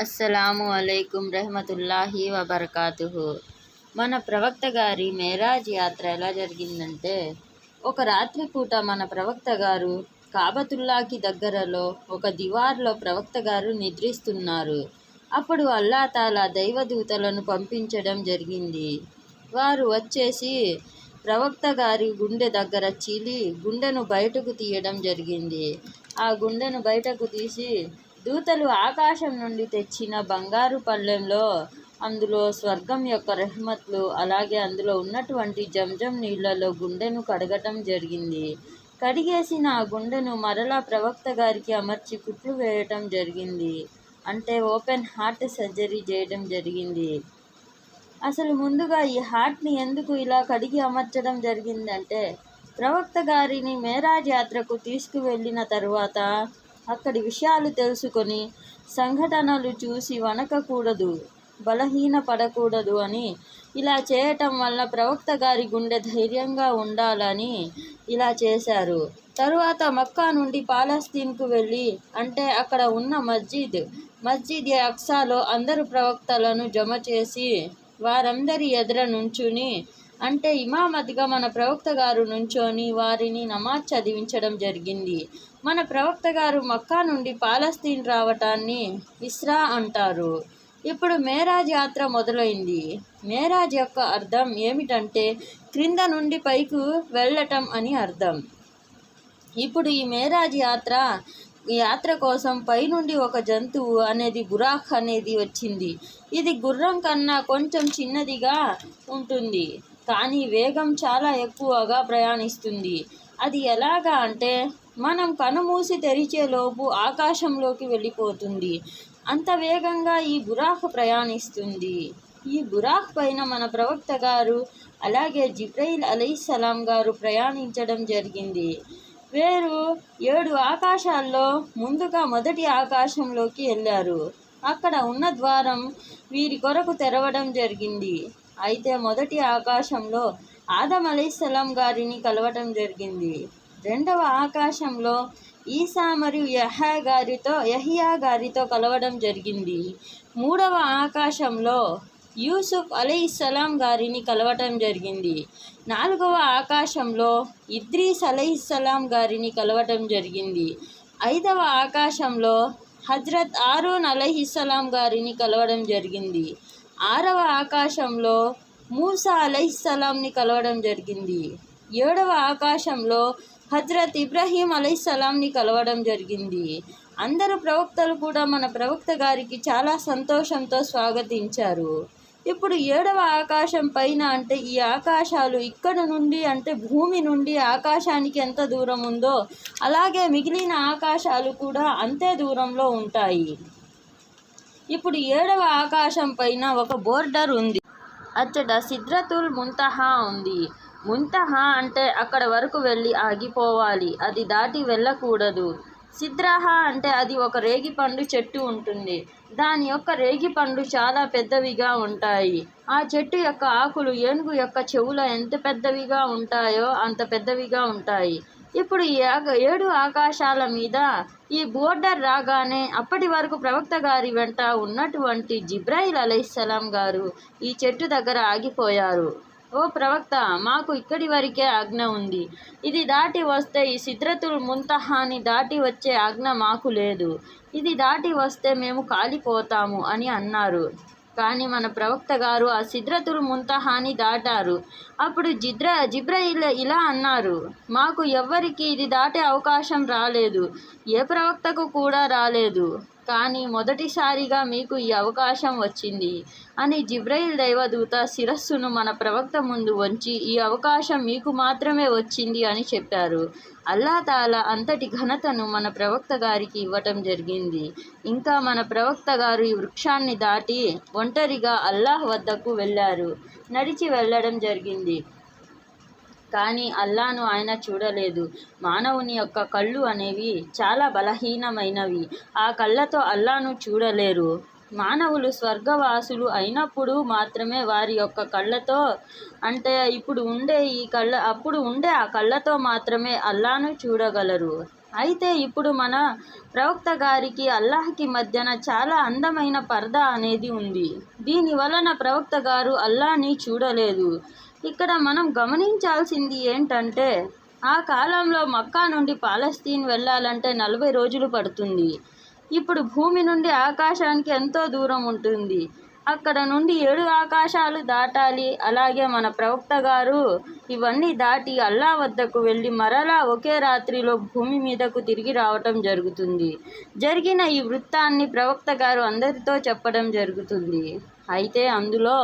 అస్సలాము అలైకుం రహమతుల్లాహి వబర్కాతుహు. మన ప్రవక్త గారి మేరాజ్ యాత్ర ఎలా జరిగిందంటే ఒక రాత్రిపూట మన ప్రవక్త గారు కాబతుల్లాకి దగ్గరలో ఒక దివార్లో ప్రవక్త గారు నిద్రిస్తున్నారు. అప్పుడు అల్లా తాలా దైవదూతలను పంపించడం జరిగింది. వారు వచ్చేసి ప్రవక్త గారి గుండె దగ్గర చీలి గుండెను బయటకు తీయడం జరిగింది. ఆ గుండెను బయటకు తీసి దూతలు ఆకాశం నుండి తెచ్చిన బంగారు పళ్ళెంలో అందులో స్వర్గం యొక్క రెహ్మత్లు అలాగే అందులో ఉన్నటువంటి జంజం నీళ్ళలో గుండెను కడగటం జరిగింది. కడిగేసిన ఆ గుండెను మరలా ప్రవక్త గారికి అమర్చి కుట్లు వేయటం జరిగింది. అంటే ఓపెన్ హార్ట్ సర్జరీ చేయడం జరిగింది. అసలు ముందుగా ఈ హార్ట్ని ఎందుకు ఇలా కడిగి అమర్చడం జరిగిందంటే ప్రవక్త గారిని మేరాజ్ యాత్రకు తీసుకువెళ్ళిన తరువాత అక్కడి విషయాలు తెలుసుకొని సంఘటనలు చూసి వణకకూడదు బలహీన పడకూడదు అని ఇలా చేయటం వల్ల ప్రవక్త గారి గుండె ధైర్యంగా ఉండాలని ఇలా చేశారు. తరువాత మక్కా నుండి పాలస్తీన్కు వెళ్ళి అంటే అక్కడ ఉన్న మస్జిద్ మస్జిద్ అక్సాలో అందరు ప్రవక్తలను జమ చేసి వారందరి ఎదుర నుంచుని అంటే ఇమామద్గా మన ప్రవక్త గారు నుంచొని వారిని నమాజ్ చదివించడం జరిగింది. మన ప్రవక్త గారు మక్కా నుండి పాలస్తీన్ రావటాన్ని ఇస్రా అంటారు. ఇప్పుడు మేరాజ్ యాత్ర మొదలైంది. మేరాజ్ యొక్క అర్థం ఏమిటంటే క్రింద నుండి పైకి వెళ్ళటం అని అర్థం. ఇప్పుడు ఈ మేరాజ్ యాత్ర యాత్ర కోసం పైనుండి ఒక జంతువు అనేది బురాక్ అనేది వచ్చింది. ఇది గుర్రం కన్నా కొంచెం చిన్నదిగా ఉంటుంది. కానీ వేగం చాలా ఎక్కువగా ప్రయాణిస్తుంది. అది ఎలాగా అంటే మనం కనుమూసి తెరిచేలోపు ఆకాశంలోకి వెళ్ళిపోతుంది. అంత వేగంగా ఈ బురాక్ ప్రయాణిస్తుంది. ఈ బురాక్ పైన మన ప్రవక్త గారు అలాగే జిబ్రైల్ అలైసలాం గారు ప్రయాణించడం జరిగింది. వీరు ఏడు ఆకాశాల్లో ముందుగా మొదటి ఆకాశంలోకి వెళ్ళారు. అక్కడ ఉన్న ద్వారం వీరి కొరకు తెరవడం జరిగింది. అయితే మొదటి ఆకాశంలో ఆదం అలీస్లాం గారిని కలవటం జరిగింది. రెండవ ఆకాశంలో ఈసా మరియు యహా గారితో యహియా గారితో కలవడం జరిగింది. మూడవ ఆకాశంలో యూసుఫ్ అలైహిస్సలాం గారిని కలవటం జరిగింది. నాలుగవ ఆకాశంలో ఇద్రీస్ అలైహిస్సలాం గారిని కలవటం జరిగింది. ఐదవ ఆకాశంలో హజ్రత్ ఆరోన్ అలైహిస్సలాం గారిని కలవడం జరిగింది. ఆరవ ఆకాశంలో మూసా అలైహిస్సలాంని కలవడం జరిగింది. ఏడవ ఆకాశంలో హజ్రత్ ఇబ్రహీం అలైహిస్సలాంని కలవడం జరిగింది. అందరు ప్రవక్తలు కూడా మన ప్రవక్త గారికి చాలా సంతోషంతో స్వాగతించారు. ఇప్పుడు ఏడవ ఆకాశం పైన అంటే ఈ ఆకాశాలు ఇక్కడ నుండి అంటే భూమి నుండి ఆకాశానికి ఎంత దూరం ఉందో అలాగే మిగిలిన ఆకాశాలు కూడా అంతే దూరంలో ఉంటాయి. ఇప్పుడు ఏడవ ఆకాశం పైన ఒక బోర్డర్ ఉంది. అచ్చట సిద్రతుల్ ముంతహా ఉంది. ముంతహా అంటే అక్కడ వరకు వెళ్ళి ఆగిపోవాలి. అది దాటి వెళ్ళకూడదు. సిద్రహ అంటే అది ఒక రేగిపండు చెట్టు ఉంటుంది. దాని యొక్క రేగిపండు చాలా పెద్దవిగా ఉంటాయి. ఆ చెట్టు యొక్క ఆకులు ఏనుగు యొక్క చెవుల ఎంత పెద్దవిగా ఉంటాయో అంత పెద్దవిగా ఉంటాయి. ఇప్పుడు ఈ ఏడు ఆకాశాల మీద ఈ బోర్డర్ రాగానే అప్పటి వరకు ప్రవక్త గారి వెంట ఉన్నటువంటి జిబ్రాయిల్ అలైస్లాం గారు ఈ చెట్టు దగ్గర ఆగిపోయారు. ఓ ప్రవక్త మాకు ఇక్కడి వరకే ఆజ్ఞ ఉంది. ఇది దాటి వస్తే ఈ సిద్రతుల్ ముంతహాని దాటి వచ్చే ఆజ్ఞ మాకు లేదు. ఇది దాటి వస్తే మేము కాలిపోతాము అని అన్నారు. కానీ మన ప్రవక్త గారు ఆ సిద్రతుల్ ముంతహాని దాటారు. అప్పుడు జిద్ర జిబ్రయిల్ ఇలా అన్నారు మాకు ఎవ్వరికి ఇది దాటే అవకాశం రాలేదు ఏ ప్రవక్తకు కూడా రాలేదు కానీ మొదటిసారిగా మీకు ఈ అవకాశం వచ్చింది అని జిబ్రైల్ దైవదూత శిరస్సును మన ప్రవక్త ముందు వంచి ఈ అవకాశం మీకు మాత్రమే వచ్చింది అని చెప్పారు. అల్లా తాలా అంతటి ఘనతను మన ప్రవక్త గారికి ఇవ్వటం జరిగింది. ఇంకా మన ప్రవక్త గారు ఈ వృక్షాన్ని దాటి ఒంటరిగా అల్లాహ్ వద్దకు వెళ్ళారు. నడిచి వెళ్ళడం జరిగింది. కానీ అల్లాను ఆయన చూడలేదు. మానవుని యొక్క కళ్ళు అనేవి చాలా బలహీనమైనవి. ఆ కళ్ళతో అల్లాను చూడలేరు. మానవులు స్వర్గవాసులు అయినప్పుడు మాత్రమే వారి యొక్క కళ్ళతో అంటే ఇప్పుడు ఉండే ఈ కళ్ళ అప్పుడు ఉండే ఆ కళ్ళతో మాత్రమే అల్లాను చూడగలరు. అయితే ఇప్పుడు మన ప్రవక్త గారికి అల్లాహ్కి మధ్యన చాలా అందమైన పర్దా అనేది ఉంది. దీని వలన ప్రవక్త గారు అల్లాని చూడలేదు. ఇక్కడ మనం గమనించాల్సింది ఏంటంటే ఆ కాలంలో మక్కా నుండి పాలస్తీన్ వెళ్ళాలంటే నలభై రోజులు పడుతుంది. ఇప్పుడు భూమి నుండి ఆకాశానికి ఎంతో దూరం ఉంటుంది. అక్కడ నుండి ఏడు ఆకాశాలు దాటాలి. అలాగే మన ప్రవక్త గారు ఇవన్నీ దాటి అల్లా వద్దకు వెళ్ళి మరలా ఒకే రాత్రిలో భూమి మీదకు తిరిగి రావటం జరుగుతుంది. జరిగిన ఈ వృత్తాన్ని ప్రవక్త గారు అందరితో చెప్పడం జరుగుతుంది. అయితే అందులో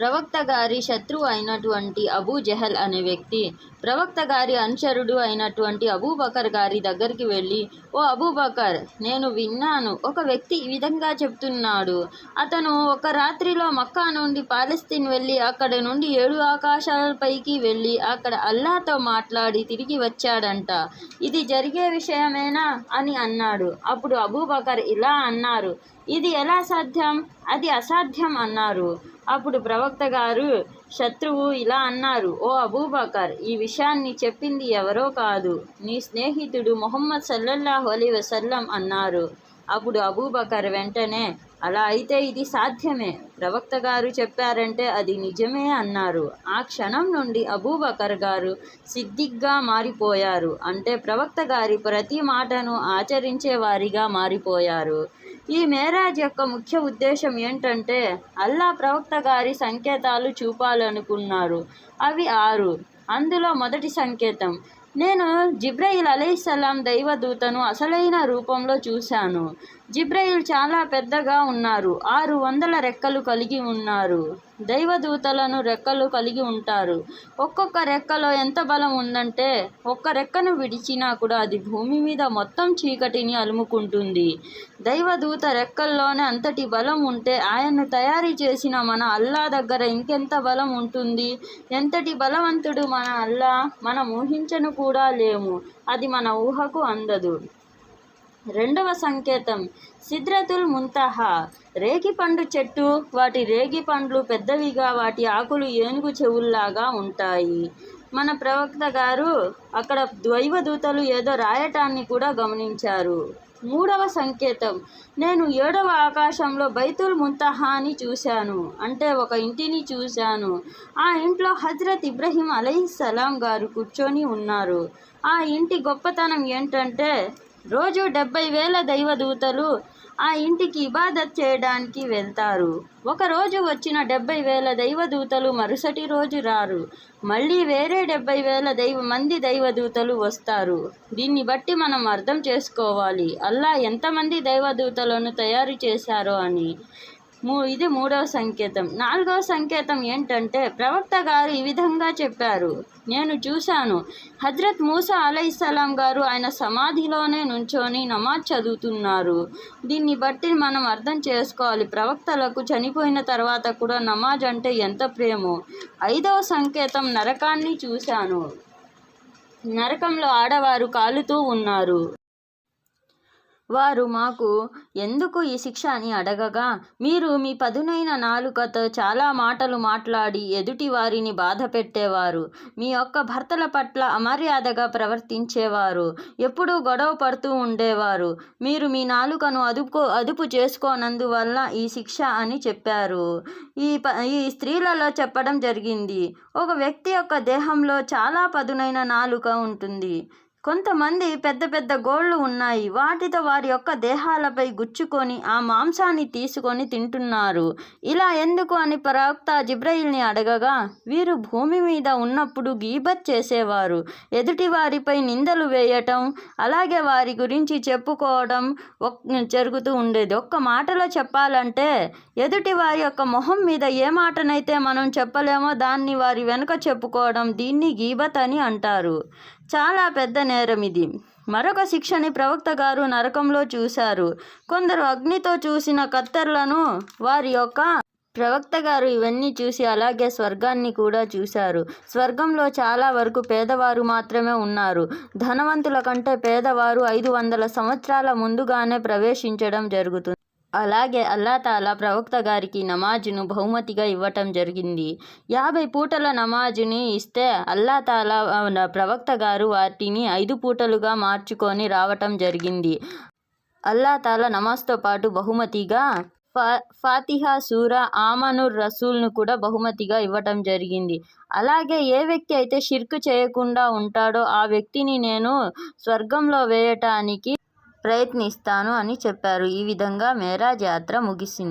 ప్రవక్త గారి శత్రువు అయినటువంటి అబూ జహల్ అనే వ్యక్తి ప్రవక్త గారి అనుచరుడు అయినటువంటి అబూబకర్ గారి దగ్గరికి వెళ్ళి ఓ అబూబకర్ నేను విన్నాను. ఒక వ్యక్తి ఈ విధంగా చెప్తున్నాడు. అతను ఒక రాత్రిలో మక్కా నుండి పాలస్తీన్ వెళ్ళి అక్కడ నుండి ఏడు ఆకాశాలపైకి వెళ్ళి అక్కడ అల్లాతో మాట్లాడి తిరిగి వచ్చాడంట. ఇది జరిగే విషయమేనా? అని అన్నాడు. అప్పుడు అబూబకర్ ఇలా అన్నారు. ఇది ఎలా సాధ్యం? అది అసాధ్యం అన్నారు. అప్పుడు ప్రవక్త గారు శత్రువు ఇలా అన్నారు ఓ అబూబకర్ ఈ విషయాన్ని చెప్పింది ఎవరో కాదు. నీ స్నేహితుడు మొహమ్మద్ సల్లల్లాహు అలీ వసల్లం అన్నారు. అప్పుడు అబూబకర్ వెంటనే అలా అయితే ఇది సాధ్యమే. ప్రవక్త గారు చెప్పారంటే అది నిజమే అన్నారు. ఆ క్షణం నుండి అబూబకర్ గారు సిద్దిగ్గా మారిపోయారు. అంటే ప్రవక్త గారి ప్రతి మాటను ఆచరించే వారిగా మారిపోయారు. ఈ మేరాజ్ యొక్క ముఖ్య ఉద్దేశం ఏంటంటే అల్లా ప్రవక్త గారి సంకేతాలు చూపాలనుకున్నారు. అవి ఆరు. అందులో మొదటి సంకేతం నేను జిబ్రయిల్ అలైహిస్సలాం దైవదూతను అసలైన రూపంలో చూశాను. జిబ్రయిల్ చాలా పెద్దగా ఉన్నారు. ఆరు వందల రెక్కలు కలిగి ఉన్నారు. దైవదూతలను రెక్కలు కలిగి ఉంటారు. ఒక్కొక్క రెక్కలో ఎంత బలం ఉందంటే ఒక్క రెక్కను విడిచినా కూడా అది భూమి మీద మొత్తం చీకటిని అలుముకుంటుంది. దైవదూత రెక్కల్లోనే అంతటి బలం ఉంటే ఆయన్ను తయారు చేసిన మన అల్లా దగ్గర ఇంకెంత బలం ఉంటుంది? ఎంతటి బలవంతుడు మన అల్లా? మనం ఊహించను కూడా లేము. అది మన ఊహకు అందదు. రెండవ సంకేతం. సిద్రతుల్ ముంతహా. రేగిపండు చెట్టు వాటి రేగి పండ్లు పెద్దవిగా వాటి ఆకులు ఏనుగు చెవుల్లాగా ఉంటాయి. మన ప్రవక్త గారు అక్కడ దైవదూతలు ఏదో రాయటాన్ని కూడా గమనించారు. మూడవ సంకేతం. నేను ఏడవ ఆకాశంలో బైతుల్ ముంతహాని చూశాను. అంటే ఒక ఇంటిని చూశాను. ఆ ఇంట్లో హజ్రత్ ఇబ్రహీం అలైహిస్సలాం గారు కూర్చొని ఉన్నారు. ఆ ఇంటి గొప్పతనం ఏంటంటే రోజు డెబ్బై వేల దైవదూతలు ఆ ఇంటికి ఇబాదత్ చేయడానికి వెళ్తారు. ఒకరోజు వచ్చిన డెబ్బై వేల దైవదూతలు మరుసటి రోజు రారు. మళ్ళీ వేరే డెబ్బై వేల దైవ మంది దైవదూతలు వస్తారు. దీన్ని బట్టి మనం అర్థం చేసుకోవాలి. అల్లా ఎంతమంది దైవదూతలను తయారు చేశారో అని. మూ ఇది మూడవ సంకేతం. నాలుగవ సంకేతం ఏంటంటే ప్రవక్త గారు ఈ విధంగా చెప్పారు. నేను చూశాను. హజ్రత్ మూసా అలైహిస్సలాం గారు ఆయన సమాధిలోనే నుంచొని నమాజ్ చదువుతున్నారు. దీన్ని బట్టి మనం అర్థం చేసుకోవాలి. ప్రవక్తలకు చనిపోయిన తర్వాత కూడా నమాజ్ అంటే ఎంత ప్రేమో. ఐదవ సంకేతం నరకాన్ని చూశాను. నరకంలో ఆడవారు కాలుతూ ఉన్నారు. వారు మాకు ఎందుకు ఈ శిక్ష అని అడగగా మీరు మీ పదునైన నాలుకతో చాలా మాటలు మాట్లాడి ఎదుటి వారిని బాధ పెట్టేవారు. మీ యొక్క భర్తల పట్ల అమర్యాదగా ప్రవర్తించేవారు. ఎప్పుడూ గొడవ పడుతూ ఉండేవారు. మీరు మీ నాలుకను అదుపు అదుపు చేసుకోనందువల్ల ఈ శిక్ష అని చెప్పారు. ఈ ప ఈ స్త్రీలలో చెప్పడం జరిగింది. ఒక వ్యక్తి యొక్క దేహంలో చాలా పదునైన నాలుక ఉంటుంది. కొంతమంది పెద్ద పెద్ద గోళ్ళు ఉన్నాయి. వాటితో వారి యొక్క దేహాలపై గుచ్చుకొని ఆ మాంసాన్ని తీసుకొని తింటున్నారు. ఇలా ఎందుకు అని ప్రవక్త జిబ్రయిల్ని అడగగా వీరు భూమి మీద ఉన్నప్పుడు గీబత్ చేసేవారు. ఎదుటి వారిపై నిందలు వేయటం అలాగే వారి గురించి చెప్పుకోవడం ఒక్ జరుగుతూ ఉండేది. ఒక్క మాటలో చెప్పాలంటే ఎదుటి వారి యొక్క మొహం మీద ఏ మాటనైతే మనం చెప్పలేమో దాన్ని వారి వెనుక చెప్పుకోవడం దీన్ని గీబత్ అని అంటారు. చాలా పెద్ద నేరం ఇది. మరొక శిక్షని ప్రవక్త గారు నరకంలో చూశారు. కొందరు అగ్నితో చూసిన కత్తర్లను వారి యొక్క ప్రవక్త గారు ఇవన్నీ చూసి అలాగే స్వర్గాన్ని కూడా చూశారు. స్వర్గంలో చాలా వరకు పేదవారు మాత్రమే ఉన్నారు. ధనవంతుల కంటే పేదవారు ఐదు వందల సంవత్సరాల ముందుగానే ప్రవేశించడం జరుగుతుంది. అలాగే అల్లాతాలా ప్రవక్త గారికి నమాజును బహుమతిగా ఇవ్వటం జరిగింది. యాభై పూటల నమాజుని ఇస్తే అల్లాతాలా ప్రవక్త గారు వాటిని ఐదు పూటలుగా మార్చుకొని రావటం జరిగింది. అల్లాతాలా నమాజ్తో పాటు బహుమతిగా ఫా ఫాతిహా సూర ఆమనుర్ రసూల్ను కూడా బహుమతిగా ఇవ్వటం జరిగింది. అలాగే ఏ వ్యక్తి అయితే షిర్క్ చేయకుండా ఉంటాడో ఆ వ్యక్తిని నేను స్వర్గంలో వేయటానికి ప్రయత్నిస్తాను అని చెప్పారు. ఈ విధంగా మేరా యాత్ర ముగిసింది.